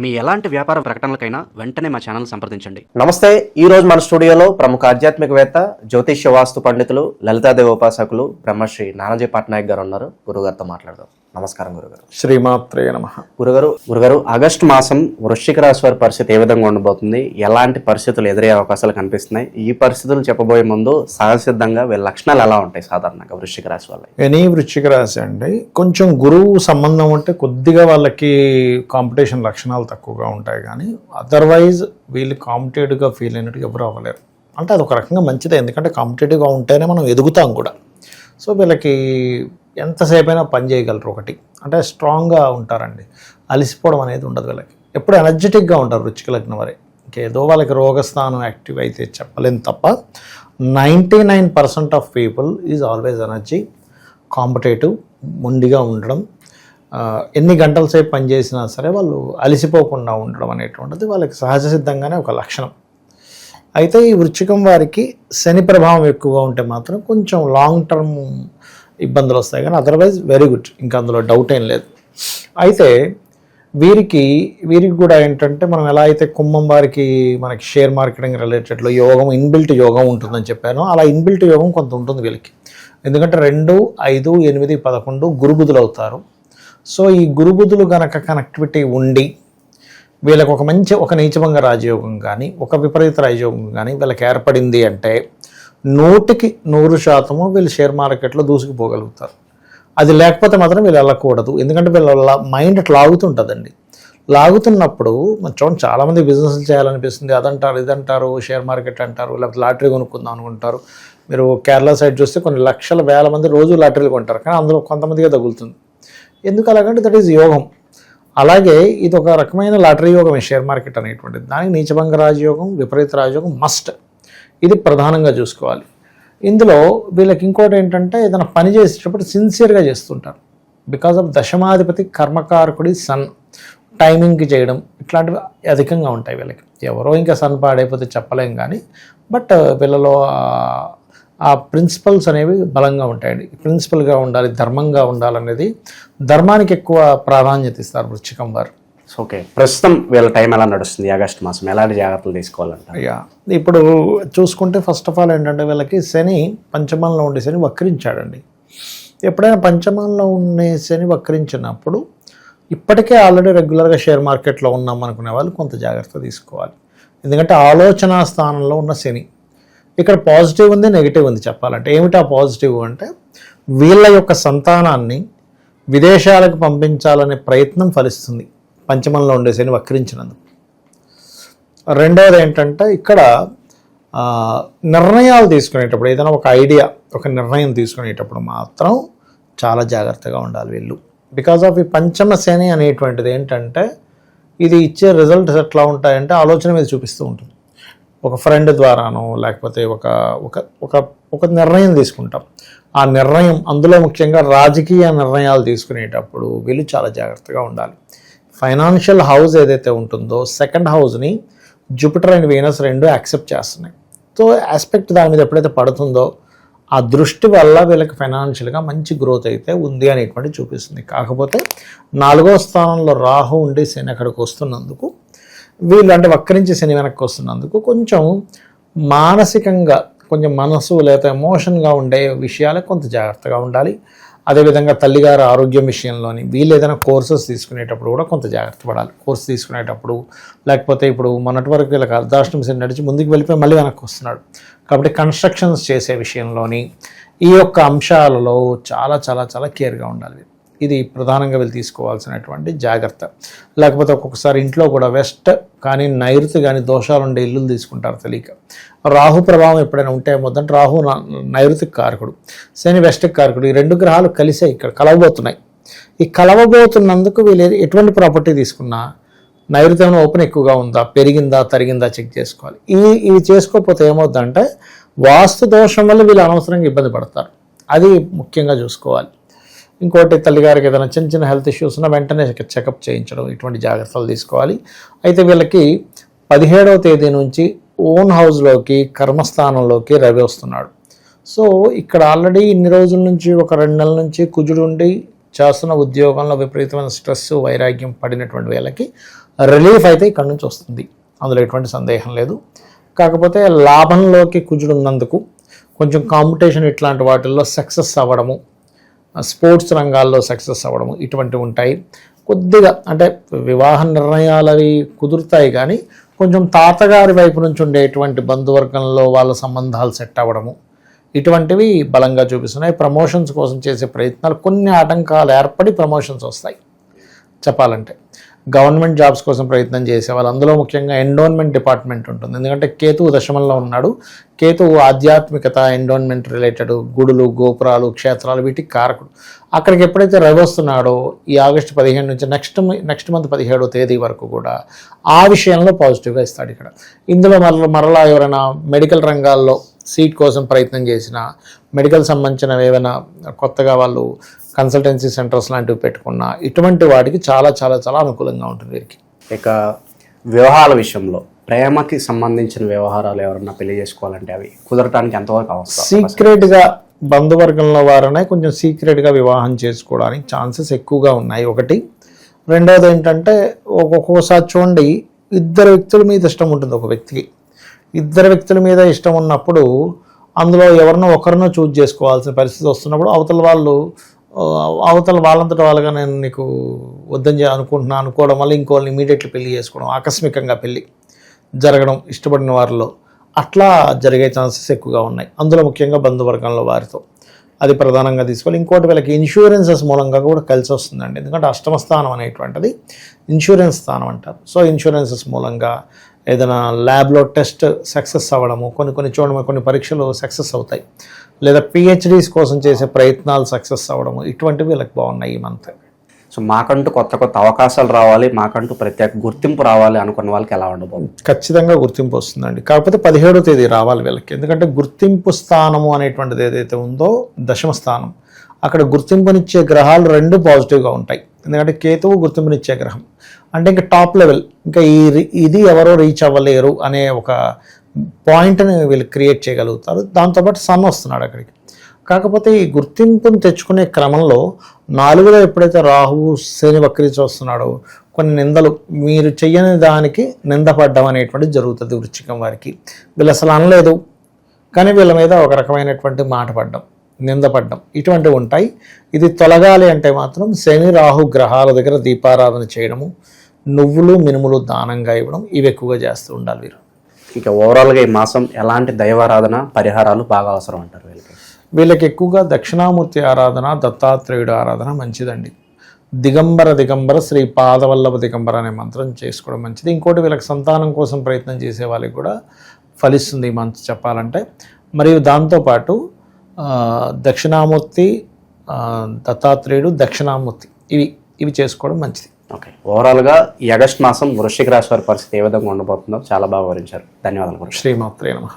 మీ ఎలాంటి వ్యాపార ప్రకటనలకైనా వెంటనే మా ఛానల్ సంప్రదించండి. నమస్తే ఈ రోజు మన స్టూడియోలో ప్రముఖ ఆధ్యాత్మికవేత్త జ్యోతిష్య వాస్తు పండితులు లలితాదేవి ఉపాసకులు బ్రహ్మశ్రీ నానాజీ పట్నాయక్ గారు ఉన్నారు. గురుగారితో మాట్లాడదాం. నమస్కారం గురుగారు. శ్రీమాత్రే నమ. గురుగారు గురుగారు ఆగస్టు మాసం వృశ్చిక రాశి వారి పరిస్థితి ఏ విధంగా ఉండబోతుంది? ఎలాంటి పరిస్థితులు ఎదురయ్యే అవకాశాలు కనిపిస్తున్నాయి? ఈ పరిస్థితులు చెప్పబోయే ముందు సహజసిద్ధంగా వీళ్ళ లక్షణాలు ఎలా ఉంటాయి సాధారణంగా వృశ్చిక రాశి వాళ్ళ ఎనీ వృశ్చిక రాశి అండి కొంచెం గురువు సంబంధం ఉంటే కొద్దిగా వాళ్ళకి కాంపిటీషన్ లక్షణాలు తక్కువగా ఉంటాయి కానీ అదర్వైజ్ వీళ్ళు కాంపిటేటివ్గా ఫీల్ అయినట్టు ఎవరు అవ్వలేరు. అంటే అది ఒక రకంగా మంచిదే ఎందుకంటే కాంపిటేటివ్గా ఉంటేనే మనం ఎదుగుతాం కూడా. సో వీళ్ళకి ఎంతసేపైనా పని చేయగలరు ఒకటి. అంటే స్ట్రాంగ్గా ఉంటారండి. అలసిపోవడం అనేది ఉండదు వీళ్ళకి. ఎప్పుడు ఎనర్జెటిక్గా ఉంటారు రుచిక లగ్నం వరే. ఇంకేదో వాళ్ళకి రోగస్థానం యాక్టివ్ అయితే చెప్పలేం తప్ప ninety nine percent of people is always energy competitive మొండిగా ఉండడం. ఎన్ని గంటల సేపు పనిచేసినా సరే వాళ్ళు అలసిపోకుండా ఉండడం అనేటువంటిది వాళ్ళకి సహజ సిద్ధంగానే ఒక లక్షణం. అయితే ఈ వృచ్చికం వారికి శని ప్రభావం ఎక్కువగా ఉంటే మాత్రం కొంచెం లాంగ్ టర్మ్ ఇబ్బందులు వస్తాయి. కానీ అదర్వైజ్ వెరీ గుడ్ ఇంకా అందులో డౌట్ ఏం లేదు. అయితే వీరికి వీరికి కూడా ఏంటంటే మనం ఎలా అయితే కుంభం వారికి మనకి షేర్ మార్కెటింగ్ రిలేటెడ్లో యోగం ఇన్బిల్ట్ యోగం ఉంటుందని చెప్పాను అలా ఇన్బిల్ట్ యోగం కొంత ఉంటుంది వీళ్ళకి. ఎందుకంటే రెండు ఐదు ఎనిమిది పదకొండు గురుబుధులు అవుతారు. సో ఈ గురుబుధులు గనక కనెక్టివిటీ ఉండి వీళ్ళకి ఒక మంచి ఒక నీచభంగ రాజయోగం కానీ ఒక విపరీత రాజయోగం కానీ వీళ్ళకి ఏర్పడింది అంటే నూటికి నూరు శాతము వీళ్ళు షేర్ మార్కెట్లో దూసుకుపోగలుగుతారు. అది లేకపోతే మాత్రం వీళ్ళు వెళ్ళకూడదు. ఎందుకంటే వీళ్ళ మైండ్ అట్లా లాగుతుంటుందండి. లాగుతున్నప్పుడు మనం చూడండి చాలామంది బిజినెస్ చేయాలనిపిస్తుంది. అదంటారు ఇదంటారు షేర్ మార్కెట్ అంటారు లేకపోతే లాటరీ కొనుక్కుందాం అనుకుంటారు. మీరు కేరళ సైడ్ చూస్తే కొన్ని లక్షల వేల మంది రోజు లాటరీలు కొంటారు. కానీ అందులో కొంతమందిగా తగులుతుంది. ఎందుకు అలాగంటే దట్ ఈజ్ యోగం. అలాగే ఇది ఒక రకమైన లాటరీ యోగం షేర్ మార్కెట్ అనేటువంటిది. దానికి నీచభంగ రాజయోగం విపరీత రాజయోగం మస్ట్. ఇది ప్రధానంగా చూసుకోవాలి. ఇందులో వీళ్ళకి ఇంకోటి ఏంటంటే ఏదైనా పని చేసేటప్పుడు సిన్సియర్గా చేస్తుంటారు. బికాజ్ ఆఫ్ దశమాధిపతి కర్మకారకుడి సన్ టైమింగ్కి చేయడం ఇట్లాంటివి అధికంగా ఉంటాయి వీళ్ళకి. ఎవరో ఇంకా సన్ పాడైపోతే చెప్పలేం కానీ బట్ వీళ్ళలో ఆ- ప్రిన్సిపల్స్ అనేవి బలంగా ఉంటాయండి. ప్రిన్సిపల్గా ఉండాలి ధర్మంగా ఉండాలనేది ధర్మానికి ఎక్కువ ప్రాధాన్యత ఇస్తారు వృచ్చికం వారు. ఓకే ప్రస్తుతం వీళ్ళ టైం ఎలా నడుస్తుంది? ఆగస్టు మాసం ఎలాంటి జాగ్రత్తలు తీసుకోవాలంట అయ్యా ఇప్పుడు చూసుకుంటే ఫస్ట్ ఆఫ్ ఆల్ ఏంటంటే వీళ్ళకి శని పంచమంలో ఉండే శని వక్రించాడండి. ఎప్పుడైనా పంచమంలో ఉండే శని వక్రించినప్పుడు ఇప్పటికే ఆల్రెడీ రెగ్యులర్గా షేర్ మార్కెట్లో ఉన్నాం అనుకునే వాళ్ళు కొంత జాగ్రత్త తీసుకోవాలి. ఎందుకంటే ఆలోచన స్థానంలో ఉన్న శని. ఇక్కడ పాజిటివ్ ఉంది నెగిటివ్ ఉంది చెప్పాలంటే. ఏమిటా పాజిటివ్ అంటే వీళ్ళ యొక్క సంతానాన్ని విదేశాలకు పంపించాలనే ప్రయత్నం ఫలిస్తుంది. పంచమంలో ఉండే శని వక్రించినందుకు రెండవది ఏంటంటే ఇక్కడ నిర్ణయాలు తీసుకునేటప్పుడు ఏదైనా ఒక ఐడియా ఒక నిర్ణయం తీసుకునేటప్పుడు మాత్రం చాలా జాగ్రత్తగా ఉండాలి వీళ్ళు. బికాజ్ ఆఫ్ ఈ పంచమ శని అనేటువంటిది ఏంటంటే ఇది ఇచ్చే రిజల్ట్స్ ఎట్లా ఉంటాయంటే ఆలోచన మీద చూపిస్తూ ఉంటుంది. ఒక ఫ్రెండ్ ద్వారానో లేకపోతే ఒక ఒక ఒక ఒక నిర్ణయం తీసుకుంటాం. ఆ నిర్ణయం అందులో ముఖ్యంగా రాజకీయ నిర్ణయాలు తీసుకునేటప్పుడు వీళ్ళు చాలా జాగ్రత్తగా ఉండాలి. ఫైనాన్షియల్ హౌస్ ఏదైతే ఉంటుందో సెకండ్ హౌస్ని జూపిటర్ అండ్ వీనస్ రెండు యాక్సెప్ట్ చేస్తున్నాయి. సో ఆస్పెక్ట్ దాని మీద ఎప్పుడైతే పడుతుందో ఆ దృష్టి వల్ల వీళ్ళకి ఫైనాన్షియల్గా మంచి గ్రోత్ అయితే ఉంది అనేటువంటి చూపిస్తుంది. కాకపోతే నాలుగో స్థానంలో రాహు ఉండి శని అక్కడికి వస్తున్నందుకు వీళ్ళు అంటే వక్రించి శని వెనక్కి వస్తున్నందుకు కొంచెం మానసికంగా కొంచెం మనసు లేదా ఎమోషన్గా ఉండే విషయాలకు కొంత జాగ్రత్తగా ఉండాలి. అదేవిధంగా తల్లిగారు ఆరోగ్యం విషయంలోని వీళ్ళు ఏదైనా కోర్సెస్ తీసుకునేటప్పుడు కూడా కొంత జాగ్రత్త పడాలి. కోర్స్ తీసుకునేటప్పుడు లేకపోతే ఇప్పుడు మొన్నటి వరకు వీళ్ళకి అర్ధాష్టమి శని నడిచి ముందుకు వెళ్ళిపోయి మళ్ళీ వెనక్కి వస్తున్నాడు. కాబట్టి కన్స్ట్రక్షన్స్ చేసే విషయంలోని ఈ యొక్క అంశాలలో చాలా చాలా చాలా కేర్గా ఉండాలి. ఇది ప్రధానంగా వీళ్ళు తీసుకోవాల్సినటువంటి జాగ్రత్త. లేకపోతే ఒక్కొక్కసారి ఇంట్లో కూడా వెస్ట్ కానీ నైరుతి కానీ దోషాలు ఉండే ఇల్లులు తీసుకుంటారు తెలియక. రాహు ప్రభావం ఎప్పుడైనా ఉంటే మొదటి రాహు నైరుతికి కారకుడు శని వెస్ట్కి కారకుడు. ఈ రెండు గ్రహాలు కలిసే ఇక్కడ కలవబోతున్నాయి. ఈ కలవబోతున్నందుకు వీళ్ళు ఎటువంటి ప్రాపర్టీ తీసుకున్నా నైరుతి ఓపెన్ ఎక్కువగా ఉందా పెరిగిందా తరిగిందా చెక్ చేసుకోవాలి. ఈ ఇవి చేసుకోకపోతే ఏమవుద్దంటే వాస్తు దోషం వల్ల వీళ్ళు అనవసరంగా ఇబ్బంది పడతారు. అది ముఖ్యంగా చూసుకోవాలి. ఇంకోటి తల్లిగారికి ఏదైనా చిన్న చిన్న హెల్త్ ఇష్యూస్ ఉన్నా వెంటనే చెకప్ చేయించడం ఇటువంటి జాగ్రత్తలు తీసుకోవాలి. అయితే వీళ్ళకి పదిహేడవ తేదీ నుంచి ఓన్ హౌస్లోకి కర్మస్థానంలోకి రవి వస్తున్నాడు. సో ఇక్కడ ఆల్రెడీ ఇన్ని రోజుల నుంచి ఒక రెండు నెలల నుంచి కుజుడు ఉండి చేస్తున్న ఉద్యోగంలో విపరీతమైన స్ట్రెస్ వైరాగ్యం పడినటువంటి వీళ్ళకి రిలీఫ్ అయితే ఇక్కడ నుంచి వస్తుంది. అందులో ఎటువంటి సందేహం లేదు. కాకపోతే లాభంలోకి కుజుడు ఉన్నందుకు కొంచెం కాంపిటీషన్ ఇట్లాంటి వాటిల్లో సక్సెస్ అవ్వడము స్పోర్ట్స్ రంగాల్లో సక్సెస్ అవ్వడం ఇటువంటివి ఉంటాయి. కొద్దిగా అంటే వివాహ నిర్ణయాలు అవి కుదురుతాయి కానీ కొంచెం తాతగారి వైపు నుంచి ఉండేటువంటి బంధువర్గంలో వాళ్ళ సంబంధాలు సెట్ అవ్వడము. ఇటువంటివి బలంగా చూపిస్తున్నాయి. ప్రమోషన్స్ కోసం చేసే ప్రయత్నాలు కొన్ని ఆటంకాలు ఏర్పడి ప్రమోషన్స్ వస్తాయి. చెప్పాలంటే గవర్నమెంట్ జాబ్స్ కోసం ప్రయత్నం చేసేవాళ్ళు. అందులో ముఖ్యంగా ఎండోన్మెంట్ డిపార్ట్మెంట్ ఉంటుంది. ఎందుకంటే కేతువు దశమంలో ఉన్నాడు. కేతువు ఆధ్యాత్మికత ఎండోన్మెంట్ రిలేటెడ్ గుడులు గోపురాలు క్షేత్రాలు వీటికి కారకుడు. అక్కడికి ఎప్పుడైతే రవి వస్తున్నాడో ఈ ఆగస్టు పదిహేను నుంచి నెక్స్ట్ నెక్స్ట్ మంత్ పదిహేడో తేదీ వరకు కూడా ఆ విషయంలో పాజిటివ్గా ఇస్తాడు ఇక్కడ. ఇందులో మరల మరలా ఎవరైనా మెడికల్ రంగాల్లో సీట్ కోసం ప్రయత్నం చేసిన మెడికల్ సంబంధించినవి ఏమైనా కొత్తగా వాళ్ళు కన్సల్టెన్సీ సెంటర్స్ లాంటివి పెట్టుకున్నా ఇటువంటి వాటికి చాలా చాలా చాలా అనుకూలంగా ఉంటుంది వీరికి. ఇక వివాహాల విషయంలో ప్రేమకి సంబంధించిన వ్యవహారాలు ఎవరన్నా పెళ్ళి చేసుకోవాలంటే అవి కుదరటానికి ఎంతవరకు అవసరం? సీక్రెట్గా బంధువర్గంలో వారనే కొంచెం సీక్రెట్గా వివాహం చేసుకోవడానికి ఛాన్సెస్ ఎక్కువగా ఉన్నాయి. ఒకటి రెండవది ఏంటంటే ఒక్కొక్కసారి చూడండి ఇద్దరు వ్యక్తుల మీద ఇష్టం ఉంటుంది ఒక వ్యక్తికి. ఇద్దరు వ్యక్తుల మీద ఇష్టం ఉన్నప్పుడు అందులో ఎవరినో ఒకరినో చూజ్ చేసుకోవాల్సిన పరిస్థితి వస్తున్నప్పుడు అవతల వాళ్ళు అవతల వాళ్ళంతట వాళ్ళగా నేను నీకు వద్దని చే- అనుకుంటున్నా అనుకోవడం వల్ల ఇంకోళ్ళని ఇమీడియట్లీ పెళ్ళి చేసుకోవడం ఆకస్మికంగా పెళ్ళి జరగడం ఇష్టపడిన వారిలో అట్లా జరిగే ఛాన్సెస్ ఎక్కువగా ఉన్నాయి. అందులో ముఖ్యంగా బంధువర్గంలో వారితో. అది ప్రధానంగా తీసుకోవాలి. ఇంకోటి వీళ్ళకి ఇన్సూరెన్సెస్ మూలంగా కూడా కలిసి వస్తుందండి. ఎందుకంటే అష్టమ స్థానం అనేటువంటిది ఇన్సూరెన్స్ స్థానం అంటారు. సో ఇన్సూరెన్సెస్ మూలంగా ఏదైనా ల్యాబ్లో టెస్ట్ సక్సెస్ అవ్వడము కొన్ని కొన్ని చూడడం కొన్ని పరీక్షలు సక్సెస్ అవుతాయి. లేదా పిహెచ్డీస్ కోసం చేసే ప్రయత్నాలు సక్సెస్ అవ్వడము ఇటువంటివి వీళ్ళకి బాగున్నాయి ఈ మంత్. సో మాకంటూ కొత్త కొత్త అవకాశాలు రావాలి మాకంటూ ప్రత్యేక గుర్తింపు రావాలి అనుకున్న వాళ్ళకి ఎలా ఉండబోదు ఖచ్చితంగా గుర్తింపు వస్తుందండి. కాకపోతే పదిహేడో తేదీ రావాలి వీళ్ళకి. ఎందుకంటే గుర్తింపు స్థానము అనేటువంటిది ఏదైతే ఉందో దశమ స్థానం. అక్కడ గుర్తింపునిచ్చే గ్రహాలు రెండు పాజిటివ్గా ఉంటాయి. ఎందుకంటే కేతువు గుర్తింపునిచ్చే గ్రహం. అంటే ఇంకా టాప్ లెవెల్ ఇంకా ఈ రి- ఇది ఎవరో రీచ్ అవ్వలేరు అనే ఒక పాయింట్ని వీళ్ళు క్రియేట్ చేయగలుగుతారు. దాంతోపాటు సన్ వస్తున్నాడు అక్కడికి. కాకపోతే ఈ గుర్తింపును తెచ్చుకునే క్రమంలో నాలుగులో ఎప్పుడైతే రాహువు శని వక్రించి వస్తున్నాడో కొన్ని నిందలు మీరు చెయ్యని దానికి నిందపడ్డం అనేటువంటిది జరుగుతుంది వృచ్చికం వారికి. వీళ్ళు అసలు అనలేదు కానీ వీళ్ళ మీద ఒక రకమైనటువంటి మాట పడ్డం నిందపడ్డం ఇటువంటివి ఉంటాయి. ఇది తొలగాలి అంటే మాత్రం శని రాహు గ్రహాల దగ్గర దీపారాధన చేయడము నువ్వులు మినుములు దానంగా ఇవ్వడం ఇవి ఎక్కువగా చేస్తూ ఉండాలి వీరు. ఇక ఓవరాల్గా ఈ మాసం ఎలాంటి దైవారాధన పరిహారాలు బాగా అవసరం అంటారు వీళ్ళకి? వీళ్ళకి ఎక్కువగా దక్షిణామూర్తి ఆరాధన దత్తాత్రేయుడు ఆరాధన మంచిదండి. దిగంబర దిగంబర శ్రీ పాదవల్లభ దిగంబర అనే మంత్రం చేసుకోవడం మంచిది. ఇంకోటి వీళ్ళకి సంతానం కోసం ప్రయత్నం చేసే వాళ్ళకి కూడా ఫలిస్తుంది ఈ మంత్రం చెప్పాలంటే. మరియు దాంతోపాటు దక్షిణామూర్తి దత్తాత్రేయుడు దక్షిణామూర్తి ఇవి ఇవి చేసుకోవడం మంచిది. ఓకే. ఓవరాల్గా ఈ ఆగస్ట్ మాసం వృశ్చిక రాశి వారి పరిస్థితి ఏ విధంగా ఉండబోతుందో చాలా బాగా వివరించారు. ధన్యవాదాలు శ్రీమాత్రే నమః.